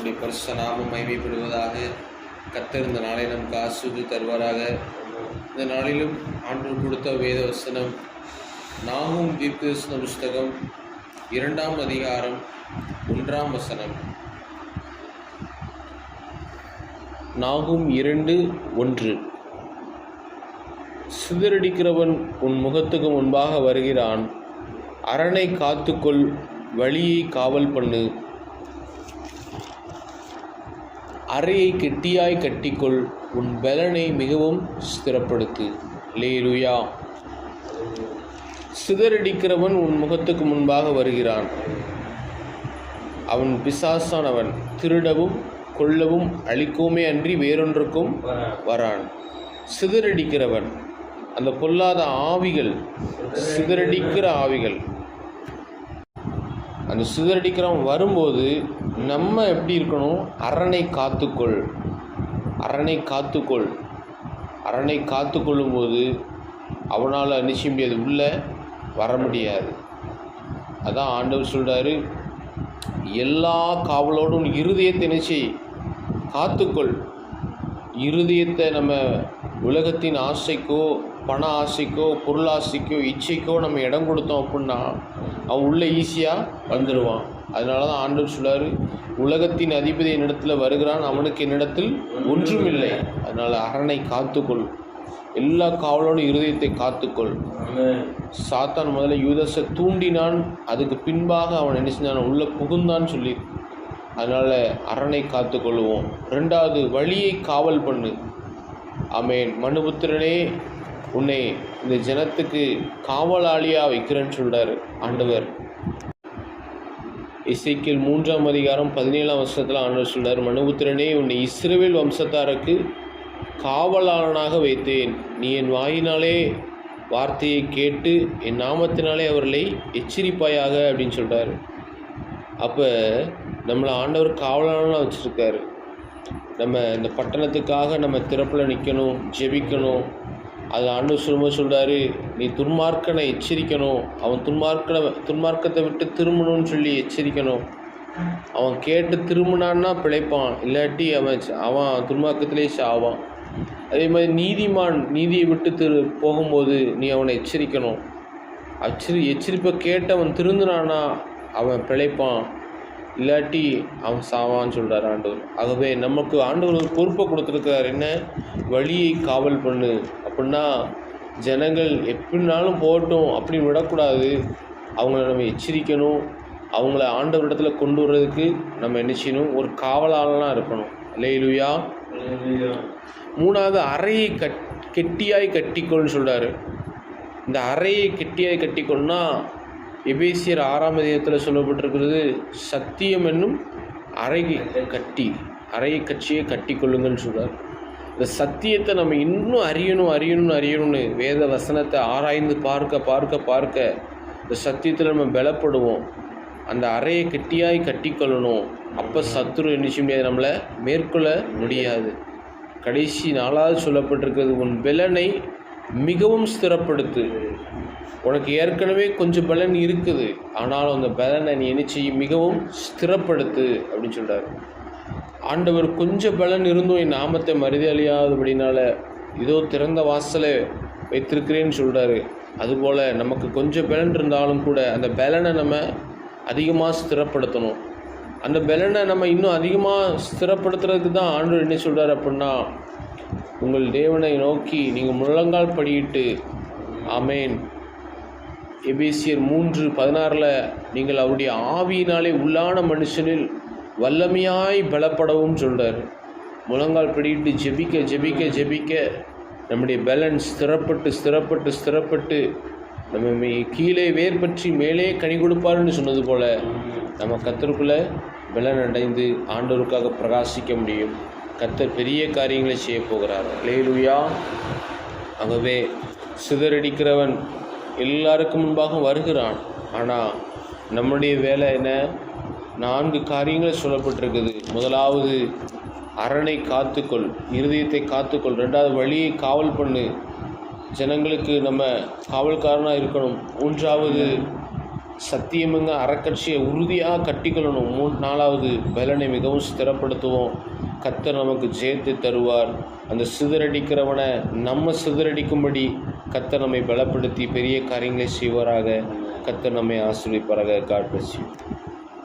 உடைய பரிசு நாமம் மைமைப்படுவதாக கத்திருந்த நாளை நமக்கு ஆஸ்வதி தருவாராக. இந்த நாளிலும் ஆண்டு கொடுத்த வேத வசனம் நாமும் தீர்க்கதர்சன புஸ்தகம் இரண்டாம் அதிகாரம் ஒன்றாம் வசனம். நாகும் இரண்டு ஒன்று. சிதறடிக்கிறவன் உன் முகத்துக்கு முன்பாக வருகிறான். அரணை காத்துக்கொள் வழியை காவல் பண்ணு. அறையை கெட்டியாய் கட்டிக்கொள். உன் பலனை மிகவும் ஸ்திரப்படுத்து. லேலுயா சிதறடிக்கிறவன் உன் முகத்துக்கு முன்பாக வருகிறான். அவன் பிசாசானவன். திருடவும் கொல்லவும் அழிக்கவுமே அன்றி வேறொன்றுக்கும் வரான். சிதறடிக்கிறவன். அந்த பொல்லாத ஆவிகள் சிதறடிக்கிற ஆவிகள். அந்த சிதறடிக்கிறவன் வரும்போது நம்ம எப்படி இருக்கணும்? அரணை காத்துக்கொள். அரணை காத்துக்கொள். அரணை காத்துக்கொள்ளும் போது அவனால் நிச்சய முடியாது. உள்ளே வர முடியாது. அதான் ஆண்டவர் சொல்கிறாரு எல்லா காவலோடும் இருதயத்தை நினச்சி காத்துக்கொள். இருதயத்தை நம்ம உலகத்தின் ஆசைக்கோ பண ஆசைக்கோ பொருளாசைக்கோ இச்சைக்கோ நம்ம இடம் கொடுத்தோம் அப்படின்னா அவன் உள்ளே ஈஸியாக வந்துடுவான் அதனால தான் ஆண்டவர் சொல்றாரு உலகத்தின் அதிபதி என்னிடத்தில் வருகிறான் அவனுக்கு என்னிடத்தில் ஒன்றுமில்லை. அதனால் அரணை காத்துக்கொள். எல்லா காவலோடும் இருதயத்தை காத்துக்கொள். சாத்தான் முதல்ல யூதஸை தூண்டினான் அதுக்கு பின்பாக அவன் என்ன செஞ்சான் உள்ள புகுந்தான்னு சொல்லி அதனால் அரணை காத்துக்கொள்வோம். ரெண்டாவது வழியை காவல் பண்ணு. அமேன் மனுபுத்திரனே உன்னை இந்த ஜனத்துக்கு காவலாளியாக வைக்கிறேன்னு சொல்கிறார் ஆண்டவர். இசைக்கில் மூன்றாம் அதிகாரம் பதினேழாம் வருஷத்தில் ஆண்டவர் சொல்கிறார் மனுபுத்திரனே உன்னை இஸ்ரவேல் வம்சத்தாருக்கு காவலாளனாக வைத்தேன். நீ என் வாயினாலே வார்த்தையை கேட்டு என் நாமத்தினாலே அவர்களை எச்சரிப்பாயாக அப்படின்னு சொல்கிறார் அப்போ நம்மளை ஆண்டவர் காவலாளனாக வச்சுருக்காரு. நம்ம இந்த பட்டணத்துக்காக நம்ம திறப்பில் நிற்கணும் ஜெபிக்கணும். அது ஆண்டு சொல்லும்போது சொல்கிறாரு நீ துன்மார்க்கனை எச்சரிக்கணும். அவன் துன்மார்க்கனை துன்மார்க்கத்தை விட்டு திரும்பணும்னு சொல்லி எச்சரிக்கணும். அவன் கேட்டு திரும்பினான்னா பிழைப்பான். இல்லாட்டி அவன் அவன் துன்மார்க்கத்திலே சாவான். அதே மாதிரி நீதிமான் நீதியை விட்டு திரு போகும்போது நீ அவனை எச்சரிக்கணும். அச்சரி எச்சரிப்பை கேட்டு அவன் திருந்தினானா அவன் பிழைப்பான். இல்லாட்டி அவன் சாவான்னு சொல்கிறார் ஆண்டவர். ஆகவே நமக்கு ஆண்டவர் ஒரு பொறுப்பை கொடுத்துருக்கார் என்ன? வழியை காவல் பண்ணு. அப்படின்னா ஜனங்கள் எப்படினாலும் போகட்டும் அப்படின்னு விடக்கூடாது. அவங்கள நம்ம எச்சரிக்கணும். அவங்கள ஆண்டவரிடத்துல கொண்டு வர்றதுக்கு நம்ம என்ன செய்யணும்? ஒரு காவலாளனாக இருக்கணும். லேலுயா மூணாவது அறையை கட் கெட்டியாய் கட்டிக்கொள்னு சொல்கிறாரு இந்த அறையை கெட்டியாய் கட்டிக்கொள்னா எபேசியர் ஆறாம் அதிகத்தில் சொல்லப்பட்டிருக்கிறது சத்தியம் என்னும் அறை கட்டி அறை கட்சியை கட்டிக்கொள்ளுங்கன்னு சொல்கிறார் இந்த சத்தியத்தை நம்ம இன்னும் அறியணும் அறியணும்னு அறியணும்னு வேத வசனத்தை ஆராய்ந்து பார்க்க பார்க்க பார்க்க இந்த சத்தியத்தில் நம்ம பலப்படுவோம். அந்த அறையை கெட்டியாய் கட்டிக்கொள்ளணும். அப்போ சத்துரு என்ன செய்ய முடியாது நம்மளை மேற்கொள்ள முடியாது. கடைசி நாளாவது சொல்லப்பட்டிருக்கிறது உன் பலனை மிகவும் ஸ்திரப்படுத்து. உனக்கு ஏற்கனவே கொஞ்சம் பலன் இருக்குது. ஆனாலும் அந்த பலனை நீ என்ன மிகவும் ஸ்திரப்படுத்து அப்படின்னு சொல்கிறார் ஆண்டவர் கொஞ்சம் பலன் இருந்தும் என் நாமத்தை மறுதலியாதபடினால இதோ திறந்த வாசலை வைத்திருக்கிறேன்னு சொல்கிறாரு அதுபோல் நமக்கு கொஞ்சம் பலன் இருந்தாலும் கூட அந்த பலனை நம்ம அதிகமாக ஸ்திரப்படுத்தணும். அந்த பலனை நம்ம இன்னும் அதிகமாக ஸ்திரப்படுத்துறதுக்கு தான் ஆண்டவர் என்ன சொல்கிறார் அப்படின்னா உங்கள் தேவனை நோக்கி நீங்கள் முழங்கால் படியிட்டு அமேன் எபேசியர் மூன்று பதினாறில் நீங்கள் அவருடைய ஆவியினாலே உள்ளான மனுஷனில் வல்லமையாய் பலப்படவும் சொல்கிறார் முழங்கால் படியிட்டு ஜெபிக்க ஜெபிக்க ஜெபிக்க நம்முடைய பேலன்ஸ் ஸ்திரப்பட்டு ஸ்திரப்பட்டு ஸ்திரப்பட்டு நம்ம கீழே வேர் பற்றி மேலே கனி கொடுப்பாருன்னு சொன்னது போல நம்ம கத்தருக்குள்ளே பலன் அடைந்து ஆண்டோருக்காக பிரகாசிக்க முடியும். கத்தர் பெரிய காரியங்களை செய்ய போகிறார். லேலுயா ஆகவே சிதறடிக்கிறவன் எல்லாருக்கும் முன்பாக வருகிறான். ஆனால் நம்முடைய வேலை என்ன? நான்கு காரியங்கள் சொல்லப்பட்டிருக்குது. முதலாவது அரணை காத்துக்கொள் இருதயத்தை காத்துக்கொள் ரெண்டாவது வழியை காவல் பண்ணு. ஜனங்களுக்கு நம்ம காவல்காரனாக இருக்கணும். மூன்றாவது சத்தியமுங்க அறக்கட்சியை உறுதியாக கட்டிக்கொள்ளணும். மூணு நாலாவது பலனை மிகவும் ஸ்திரப்படுத்துவோம். கத்தர் நமக்கு ஜெயத்தை தருவார். அந்த சிதறடிக்கிறவனை நம்ம சிதறடிக்கும்படி கத்தர் நம்மை பலப்படுத்தி பெரிய காரியங்களை செய்வாராக. கத்தர் நம்மை ஆசிரியப்பாராக காட்